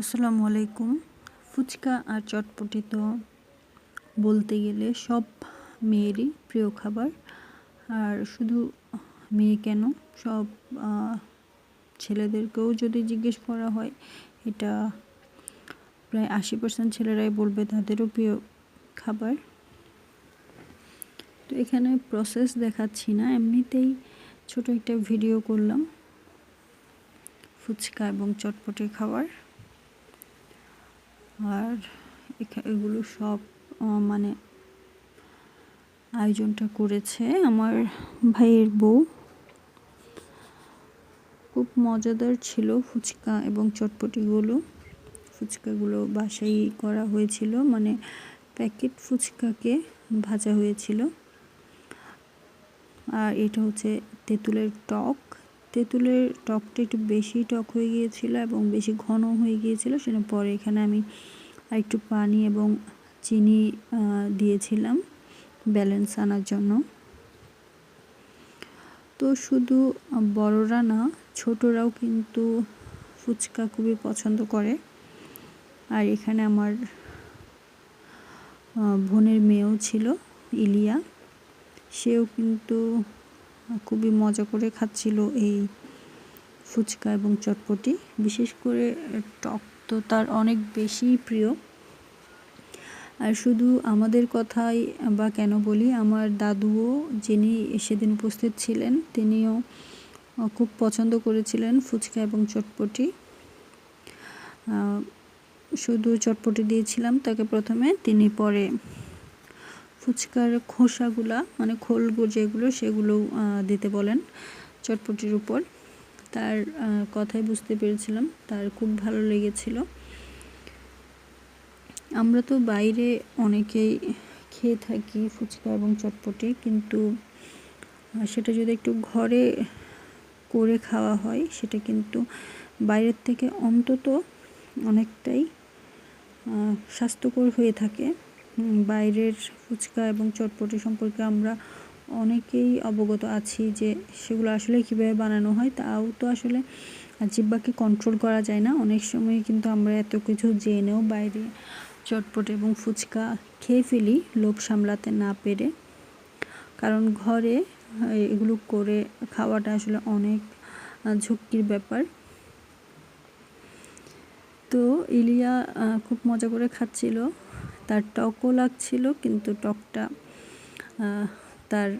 আসসালামু আলাইকুম। ফুচকা আর চটপটি তো বলতে গেলে সব মেয়েরই প্রিয় খাবার। আর শুধু মেয়ে কেন? সব ছেলেদেরকেও যদি জিজ্ঞেস করা হয়, এটা প্রায় আশি পার্সেন্ট ছেলেরাই বলবে তাদেরও প্রিয় খাবার। তো এখানে প্রসেস দেখাচ্ছি না, এমনিতেই ছোট একটা ভিডিও করলাম। ফুচকা এবং চটপটি খাবার। আর এগুলো সব মানে আয়োজনটা করেছে আমার ভাইয়ের বউ। খুব মজাদার ছিল ফুচকা এবং চটপটিগুলো। ফুচকাগুলো বাসাই করা হয়েছিল মানে প্যাকেট ফুচকাকে ভাজা হয়েছিল। আর এটা হচ্ছে তেঁতুলের টক। তেঁতুলের টকটা একটু বেশি টক হয়ে গিয়েছিল এবং বেশি ঘন হয়ে গিয়েছিল সেটা পরে এখানে আমি একটু পানি এবং চিনি দিয়েছিলাম ব্যালেন্স আনার জন্য। তো শুধু বড়রা না, ছোটরাও কিন্তু ফুচকা খুবই পছন্দ করে। আর এখানে আমার বোনের মেয়েও ছিল, ইলিয়া। সেও কিন্তু খুবই মজা করে খাচ্ছিল এই ফুচকা এবং চটপটি। বিশেষ করে টক তো তার অনেক বেশি প্রিয়। আর শুধু আমাদের কথাই বা কেন বলি, আমার দাদুও যিনি সেদিন উপস্থিত ছিলেন, তিনিও খুব পছন্দ করেছিলেন ফুচকা এবং চটপটি। শুধু চটপটি দিয়েছিলাম তাকে প্রথমে, তিনি পরে ফুচকার খোসাগুলা মানে খোল যেগুলো সেগুলো দিতে বলেন চটপটির উপর। তার কথাই বুঝতে পেরেছিলাম, তার খুব ভালো লেগেছিল। আমরা তো বাইরে অনেকেই খেয়ে থাকি ফুচকা এবং চটপটি, কিন্তু সেটা যদি একটু ঘরে করে খাওয়া হয়, সেটা কিন্তু বাইরের থেকে অন্তত অনেকটাই স্বাস্থ্যকর হয়ে থাকে। বাইরের ফুচকা এবং চটপটি সম্পর্কে আমরা অনেকেই অবগত আছি যে সেগুলো আসলে কীভাবে বানানো হয়, তাও তো আসলে জিব্বাকে কন্ট্রোল করা যায় না। অনেক সময় কিন্তু আমরা এত কিছু জেনেও বাইরে চটপট এবং ফুচকা খেয়ে ফেলি, লোভ সামলাতে না পেরে। কারণ ঘরে এগুলো করে খাওয়াটা আসলে অনেক ঝুঁকির ব্যাপার। তো ইলিয়া খুব মজা করে খাচ্ছিল। তার টকও লাগছিল, কিন্তু টকটা তার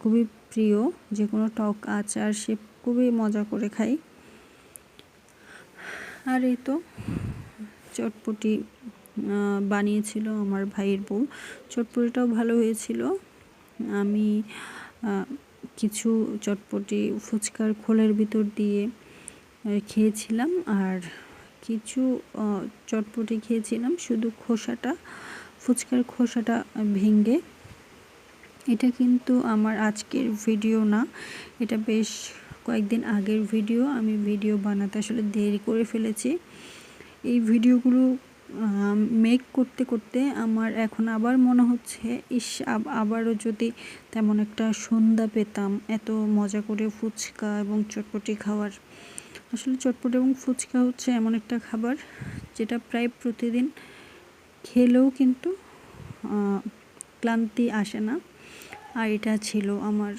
খুবই প্রিয়। যে কোনো টক, আচার, সে খুবই মজা করে খায়। আর এই তো চটপটি বানিয়েছিল আমার ভাইয়ের বউ। চটপটিটাও ভালো হয়েছিল। আমি কিছু চটপটি ফুচকার খোলের ভিতর দিয়ে খেয়েছিলাম। আর কিছু চটপটি খেয়েছিলাম। শুধু খোসাটা, ফুচকার খোসাটা ভেঙে। এটা কিন্তু আমার আজকের ভিডিও না। এটা বেশ কয়েকদিন আগের ভিডিও। আমি ভিডিও বানাতে আসলে দেরি করে ফেলেছি। এই ভিডিওগুলো মেক করতে করতে আমার এখন আবার মনে হচ্ছে, ইস আবারও যদি তেমন একটা সন্ধ্যা পেতাম, এত মজা করে ফুচকা এবং চটপটি খাওয়ার আসলে চটপট এবং ফুচকা হচ্ছে এমন একটা খাবার যেটা প্রায় প্রতিদিন খেলেও কিন্তু ক্লান্তি আসে না। আর এটা ছিল আমার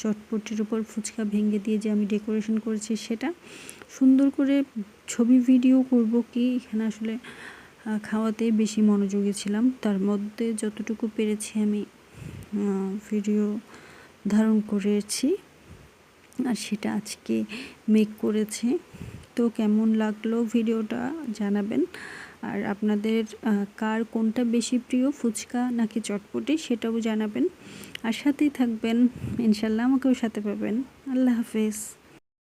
চটপটির উপর ফুচকা ভেঙে দিয়ে যে আমি ডেকোরেশন করেছি সেটা। সুন্দর করে ছবি ভিডিও করব কি, এখানে আসলে খাওয়াতে বেশি মনোযোগী ছিলাম। তার মধ্যে যতটুকু পেরেছি আমি ভিডিও ধারণ করেছি। আর সেটা আজকে মেক করেছে। তো কেমন লাগল ভিডিওটা জানাবেন। আর আপনাদের কার কোনটা বেশি প্রিয়, ফুচকা নাকি চটপটি সেটাও জানাবেন। আর সাথেই থাকবেন, ইনশাল্লাহ আমাকেও সাথে পাবেন। আল্লাহ হাফেজ।